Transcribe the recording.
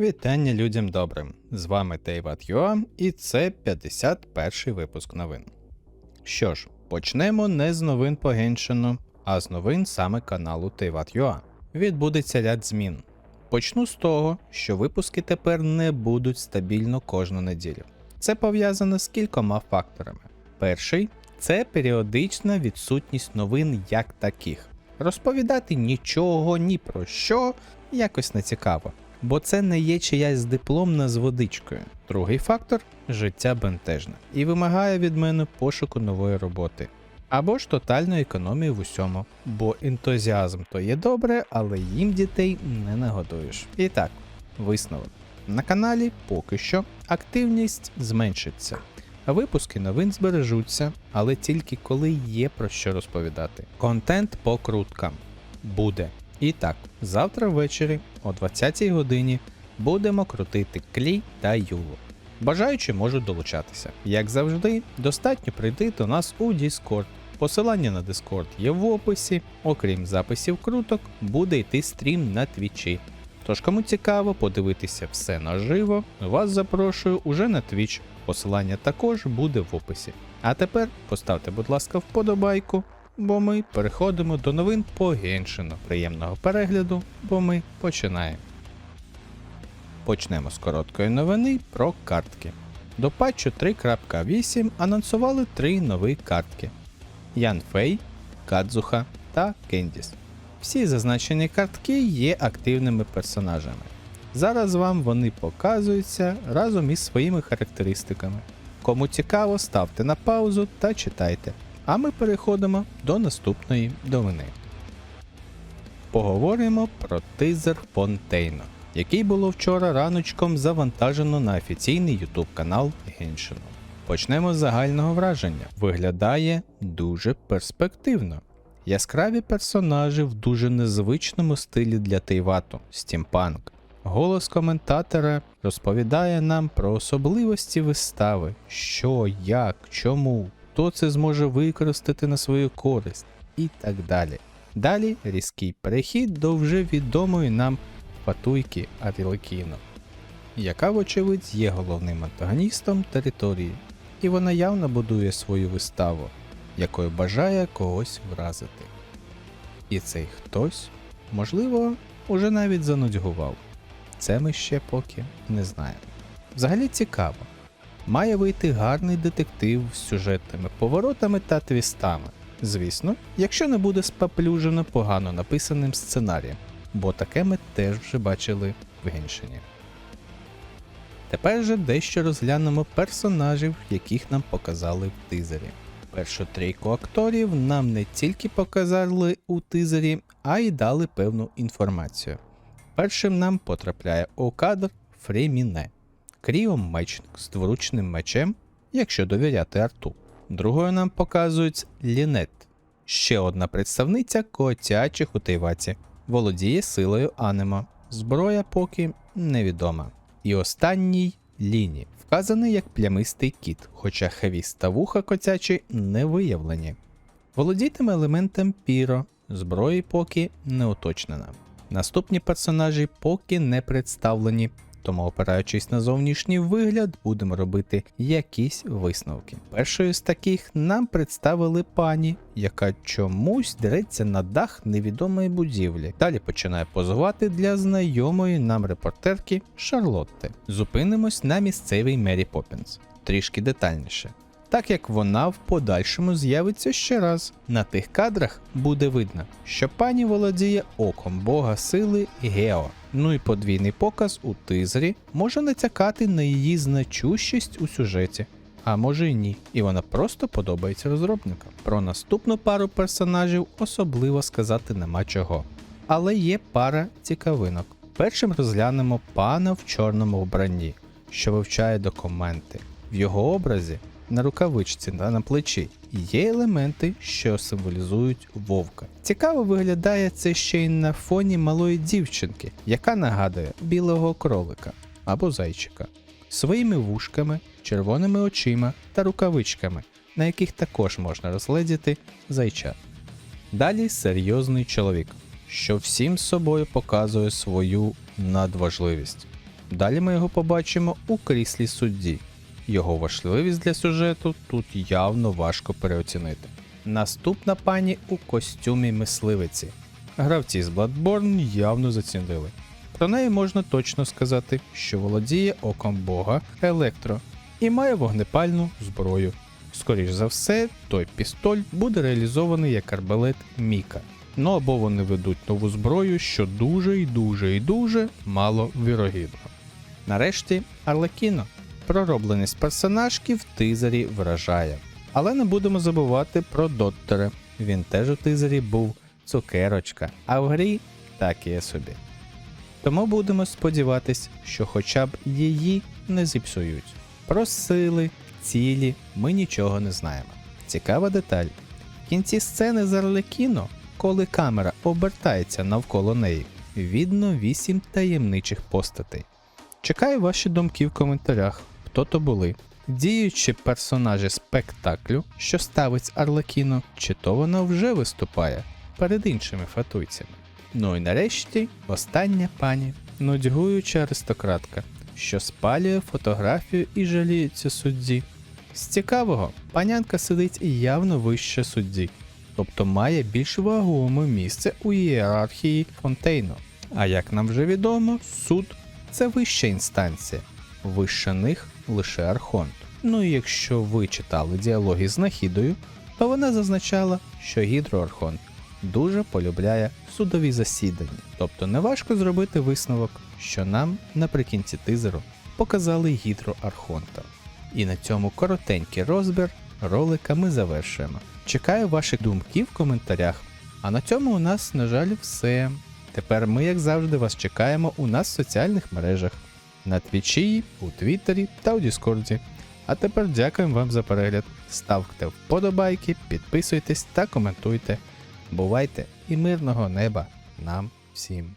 Вітання людям добрим! З вами Тейват.ua і це 51 випуск новин. Що ж, почнемо не з новин по Геншину, а з новин саме каналу Тейват.ua. Відбудеться ряд змін. Почну з того, що випуски тепер не будуть стабільно кожну неділю. Це пов'язано з кількома факторами. Перший це періодична відсутність новин як таких. Розповідати нічого ні про що якось не цікаво, бо це не є чиясь дипломна з водичкою. Другий фактор життя бентежне і вимагає від мене пошуку нової роботи. Або ж тотальної економії в усьому, бо ентузіазм то є добре, але їм дітей не нагодуєш. І так, висновок. На каналі поки що активність зменшиться. Випуски новин збережуться, але тільки коли є про що розповідати. Контент по круткам буде. І так, завтра ввечері о 20 годині будемо крутити клій та юлу. Бажаючі можуть долучатися. Як завжди, достатньо прийти до нас у Discord. Посилання на Discord є в описі. Окрім записів круток, буде йти стрім на твічі. Тож, кому цікаво подивитися все наживо, вас запрошую уже на Twitch. Посилання також буде в описі. А тепер поставте, будь ласка, вподобайку, бо ми переходимо до новин по Геншину. Приємного перегляду, бо ми починаємо. Почнемо з короткої новини про картки. До патчу 3.8 анонсували три нові картки: Ян Фей, Кадзуха та Кендіс. Всі зазначені картки є активними персонажами. Зараз вам вони показуються разом із своїми характеристиками. Кому цікаво, ставте на паузу та читайте. А ми переходимо до наступної новини. Поговоримо про тизер Фонтейно, який було вчора раночком завантажено на офіційний YouTube канал Геншину. Почнемо з загального враження. Виглядає дуже перспективно. Яскраві персонажі в дуже незвичному стилі для Тейвату стімпанк. Голос коментатора розповідає нам про особливості вистави, що, як, чому, хто це зможе використати на свою користь і так далі. Далі різкий перехід до вже відомої нам патуйки Арілекіно, яка, вочевидь, є головним антагоністом території, і вона явно будує свою виставу, якою бажає когось вразити. І цей хтось, можливо, уже навіть занудьгував. Це ми ще поки не знаємо. Взагалі цікаво. Має вийти гарний детектив з сюжетними поворотами та твістами. Звісно, якщо не буде споплюжено погано написаним сценарієм, бо таке ми теж вже бачили в Геншині. Тепер же дещо розглянемо персонажів, яких нам показали в тизері. Першу трійку акторів нам не тільки показали у тизері, а й дали певну інформацію. Першим нам потрапляє у кадр Фреміне, кріомечник з дворучним мечем, якщо довіряти арту. Другою нам показують Лінет, ще одна представниця котячих у Тейваці, володіє силою Анемо. Зброя поки невідома. І останній Ліні, вказаний як плямистий кіт, хоча хвіст та вуха котячі не виявлені. Володітиме елементом піро, зброї поки не уточнена. Наступні персонажі поки не представлені, тому опираючись на зовнішній вигляд, будемо робити якісь висновки. Першою з таких нам представили пані, яка чомусь дереться на дах невідомої будівлі. Далі починає позувати для знайомої нам репортерки Шарлотти. Зупинимось на місцевій Мері Поппінс. Трішки детальніше. Так як вона в подальшому з'явиться ще раз. На тих кадрах буде видно, що пані володіє оком бога сили Гео. Ну і подвійний показ у тизері може натякати на її значущість у сюжеті. А може й ні, і вона просто подобається розробникам. Про наступну пару персонажів особливо сказати нема чого. Але є пара цікавинок. Першим розглянемо пана в чорному вбранні, що вивчає документи. В його образі на рукавичці та на плечі є елементи, що символізують вовка. Цікаво виглядає це ще й на фоні малої дівчинки, яка нагадує білого кролика або зайчика, своїми вушками, червоними очима та рукавичками, на яких також можна розгледіти зайчат. Далі серйозний чоловік, що всім собою показує свою надважливість. Далі ми його побачимо у кріслі судді. Його важливість для сюжету тут явно важко переоцінити. Наступна пані у костюмі мисливиці. Гравці з Bloodborne явно зацінили. Про неї можна точно сказати, що володіє оком бога електро і має вогнепальну зброю. Скоріш за все, той пістоль буде реалізований як арбалет Міка. Ну або вони ведуть нову зброю, що дуже і дуже і дуже мало вірогідно. Нарешті Арлекіно. Проробленість персонажки в тизері вражає. Але не будемо забувати про Доттера. Він теж у тизері був цукерочка, а в грі так є собі. Тому будемо сподіватись, що хоча б її не зіпсують. Про сили, цілі ми нічого не знаємо. Цікава деталь. В кінці сцени з Арлекіно, коли камера обертається навколо неї, видно вісім таємничих постатей. Чекаю ваші думки в коментарях, хто то були. Діючі персонажі спектаклю, що ставить Арлекіно, чи то вона вже виступає перед іншими фатуйцями. Ну і нарешті остання пані, нудьгуюча аристократка, що спалює фотографію і жаліється судді. З цікавого, панянка сидить явно вище судді, тобто має більш вагоме місце у ієрархії Фонтейну. А як нам вже відомо, суд це вища інстанція, вище них лише Архонт. Ну і якщо ви читали діалоги з Нахідою, то вона зазначала, що гідроархонт дуже полюбляє судові засідання. Тобто неважко зробити висновок, що нам наприкінці тизеру показали гідроархонта. І на цьому коротенький розбір ролика ми завершуємо. Чекаю ваших думків в коментарях. А на цьому у нас, на жаль, все. Тепер ми, як завжди, вас чекаємо у нас в соціальних мережах на Твічі, у Твіттері та у Діскорді. А тепер дякуємо вам за перегляд. Ставте вподобайки, підписуйтесь та коментуйте. Бувайте і мирного неба нам всім!